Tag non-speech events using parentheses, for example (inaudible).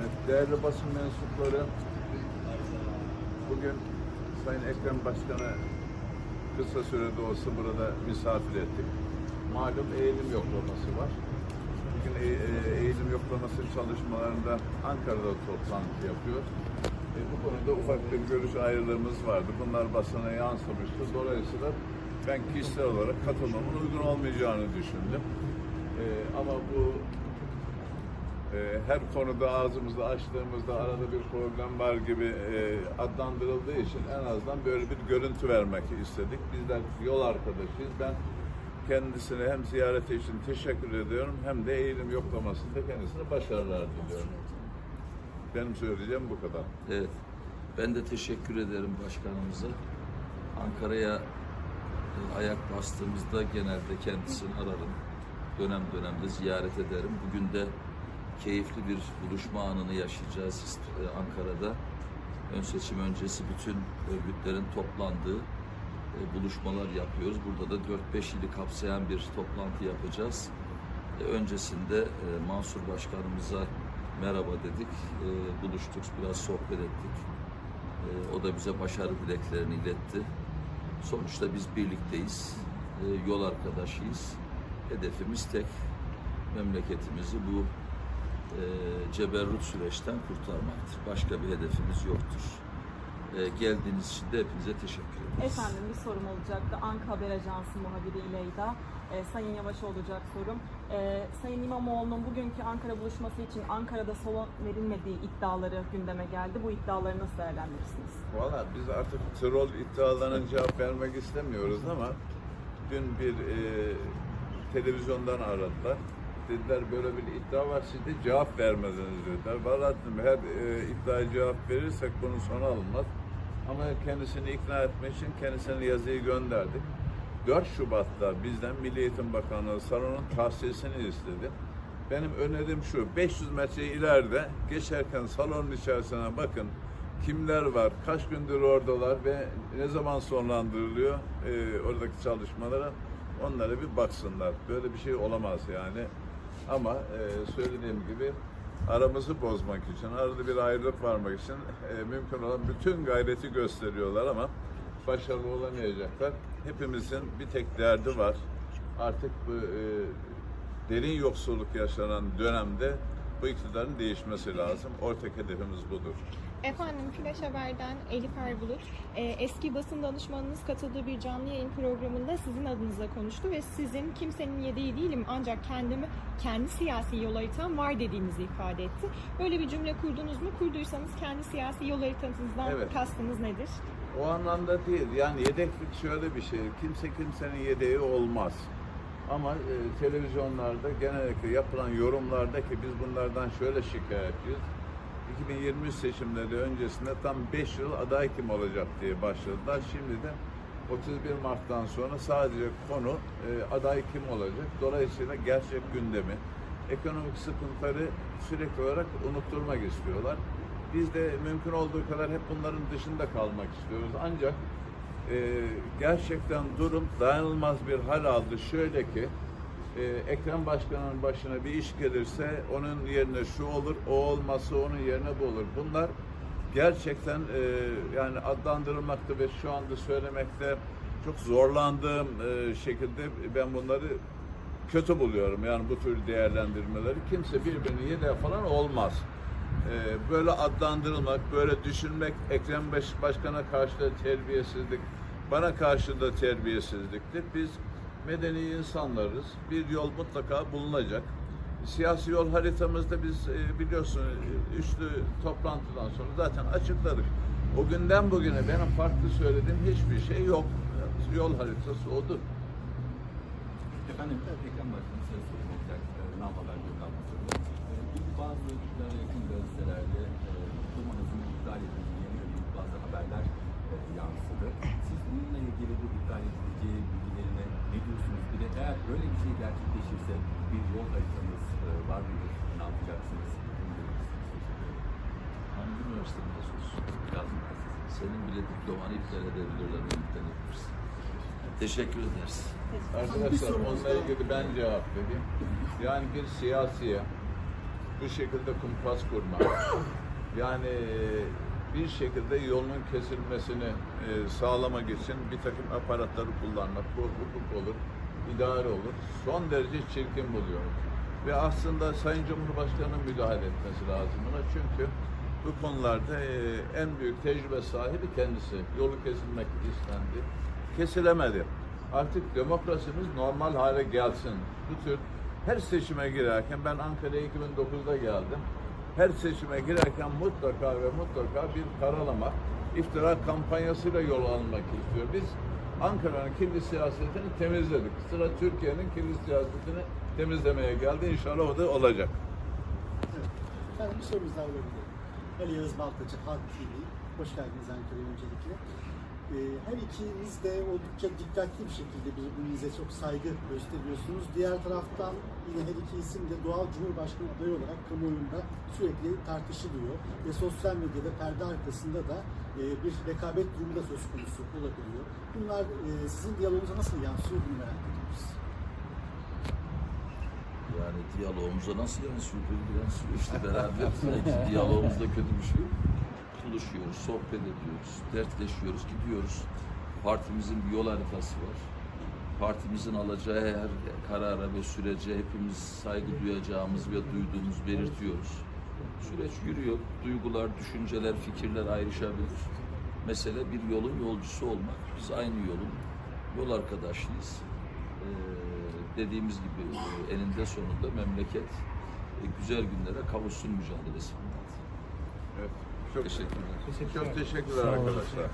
Evet, değerli basın mensupları, bugün Sayın Ekrem Başkan'a kısa sürede olsa burada misafir ettik. Malum eğilim yoklaması var. Bugün e- e- eğilim yoklaması çalışmalarında Ankara'da toplantı yapıyor. E, bu konuda ufak bir görüş ayrılığımız vardı. Bunlar basına yansımıştı. Dolayısıyla ben kişisel olarak katılmamın uygun olmayacağını düşündüm. E, ama bu e, her konuda ağzımızda açtığımızda arada bir problem var gibi e, adlandırıldığı için en azından böyle bir görüntü vermek istedik. Bizler yol arkadaşıyız. Ben kendisine hem ziyareti için teşekkür ediyorum hem de eğilim yoklamasında kendisine başarılar diliyorum. Benim söyleyeceğim bu kadar. Evet. Ben de teşekkür ederim başkanımıza. Ankara'ya e, ayak bastığımızda genelde kendisini ararım. Dönem dönemde ziyaret ederim. Bugün de keyifli bir buluşma anını yaşayacağız e, Ankara'da. Ön seçim öncesi bütün örgütlerin toplandığı e, buluşmalar yapıyoruz. Burada da 4-5 ili kapsayan bir toplantı yapacağız. E, Öncesinde Mansur Başkanımıza merhaba dedik, buluştuk, biraz sohbet ettik. O da bize başarı dileklerini iletti. Sonuçta biz birlikteyiz, yol arkadaşıyız. Hedefimiz tek, memleketimizi bu e, ceberrut süreçten kurtarmaktır. Başka bir hedefimiz yoktur. E, Geldiğiniz için de hepinize teşekkür ederiz. Efendim bir sorum olacaktı. Anka Haber Ajansı muhabiri İleyda. Ee, Sayın Yavaş olacak sorum. Ee, Sayın İmamoğlu'nun bugünkü Ankara buluşması için Ankara'da salon verilmediği iddiaları gündeme geldi. Bu iddiaları nasıl değerlendirirsiniz? Valla biz artık troll iddialarına cevap vermek istemiyoruz ama dün bir e, televizyondan aradılar. Dediler böyle bir iddia var siz cevap vermediniz dediler. Valla dedim her e, iddiaya cevap verirsek bunun sonu alınmaz. Ama kendisini ikna etmek için kendisine yazıyı gönderdik. 4 Şubat'ta bizden Milli Eğitim Bakanlığı salonun tahsisini istedi. Benim önerim şu, 500 metre ileride geçerken salonun içerisine bakın kimler var, kaç gündür oradalar ve ne zaman sonlandırılıyor e, oradaki çalışmalara onlara bir baksınlar. Böyle bir şey olamaz yani. Ama e, söylediğim gibi aramızı bozmak için, arada bir ayrılık varmak için e, mümkün olan bütün gayreti gösteriyorlar ama başarılı olamayacaklar. Hepimizin bir tek derdi var. Artık bu e, derin yoksulluk yaşanan dönemde bu iktidarın değişmesi lazım. Ortak hedefimiz budur. Efendim Flash Haber'den Elif Erbulut, e, eski basın danışmanınız katıldığı bir canlı yayın programında sizin adınıza konuştu ve sizin kimsenin yediği değilim ancak kendimi kendi siyasi yol haritam var dediğinizi ifade etti. Böyle bir cümle kurdunuz mu? Kurduysanız kendi siyasi yol haritanızdan Evet. kastınız nedir? O anlamda değil. Yani yedeklik şöyle bir şey. Kimse kimsenin yedeği olmaz. Ama e, televizyonlarda genellikle yapılan yorumlardaki biz bunlardan şöyle şikayetçiyiz. 2023 seçimleri öncesinde tam 5 yıl aday kim olacak diye başladılar. Şimdi de 31 Mart'tan sonra sadece konu e, aday kim olacak. Dolayısıyla gerçek gündemi, ekonomik sıkıntıları sürekli olarak unutturmak istiyorlar. Biz de mümkün olduğu kadar hep bunların dışında kalmak istiyoruz. Ancak gerçekten durum dayanılmaz bir hal aldı. Şöyle ki e, Ekrem Başkan'ın başına bir iş gelirse onun yerine şu olur, o olması onun yerine bu olur. Bunlar gerçekten e, yani adlandırılmakta ve şu anda söylemekte çok zorlandığım e, şekilde ben bunları kötü buluyorum. Yani bu tür değerlendirmeleri kimse birbirini yedeğe falan olmaz. Ee, böyle adlandırılmak, böyle düşünmek Ekrem Baş- Başkan'a karşı da terbiyesizlik, bana karşı da terbiyesizliktir. Biz medeni insanlarız. Bir yol mutlaka bulunacak. Siyasi yol haritamızda biz e, biliyorsun e, üçlü toplantıdan sonra zaten açıkladık. O günden bugüne benim farklı söylediğim hiçbir şey yok. Yol haritası odur. Efendim, Ekrem Başkanım size sorun olacak. E, Bugün bazı iktidara yakın gazetelerde e, kurmanızın iptal edildiğine yönelik bazı haberler e, yansıdı. Siz bununla ilgili bu iptal edileceği bilgilerine ne diyorsunuz? Bir de eğer böyle bir şey gerçekleşirse bir yol haritanız e, var mıdır? Ne yapacaksınız? Hangi üniversite mezunsun? Üniversitesi. Senin bile diplomanı iptal edebilirler, beni iptal etmişsin. Teşekkür ederiz. Arkadaşlar onunla ilgili ben cevap vereyim. Yani bir siyasiye bu şekilde kumpas kurmak, (coughs) yani bir şekilde yolunun kesilmesini e, sağlamak için bir takım aparatları kullanmak, bu hukuk olur, idare olur, son derece çirkin buluyorum. Ve aslında Sayın Cumhurbaşkanı'nın müdahale etmesi lazım buna çünkü bu konularda e, en büyük tecrübe sahibi kendisi. Yolu kesilmek istendi, kesilemedi. Artık demokrasimiz normal hale gelsin. Bu tür her seçime girerken ben Ankara'ya 2009'da geldim. Her seçime girerken mutlaka ve mutlaka bir karalama, iftira kampanyasıyla yol almak istiyor. Biz Ankara'nın kirli siyasetini temizledik. Sıra Türkiye'nin kirli siyasetini temizlemeye geldi. İnşallah o da olacak. Evet. Efendim bir sorumuz daha olabilir. Ali Yağız Baltacı, Halk TV. Hoş geldiniz Ankara'ya öncelikle. Ee, her ikiniz de oldukça dikkatli bir şekilde birbirinize çok saygı gösteriyorsunuz. Diğer taraftan yine her iki isim de doğal Cumhurbaşkanı adayı olarak kamuoyunda sürekli tartışılıyor. Ve sosyal medyada perde arkasında da e, bir rekabet durumu da söz konusu olabiliyor. Bunlar e, sizin diyaloğunuza nasıl yansıyor bunu merak ediyoruz. Yani diyalogumuza nasıl yansıyor? Yansıyor işte beraber. Sanki diyalogumuzda kötü bir şey yok. Buluşuyoruz, sohbet ediyoruz, dertleşiyoruz, gidiyoruz. Partimizin bir yol haritası var. Partimizin alacağı her karara ve sürece hepimiz saygı duyacağımız ve duyduğumuz belirtiyoruz. Süreç yürüyor. Duygular, düşünceler, fikirler ayrışabilir. Mesele bir yolun yolcusu olmak. Biz aynı yolun yol arkadaşıyız. Ee, dediğimiz gibi e, eninde sonunda memleket e, güzel günlere kavuşsun mücadelesi. Çok Teşekkürler. Çok teşekkürler arkadaşlar.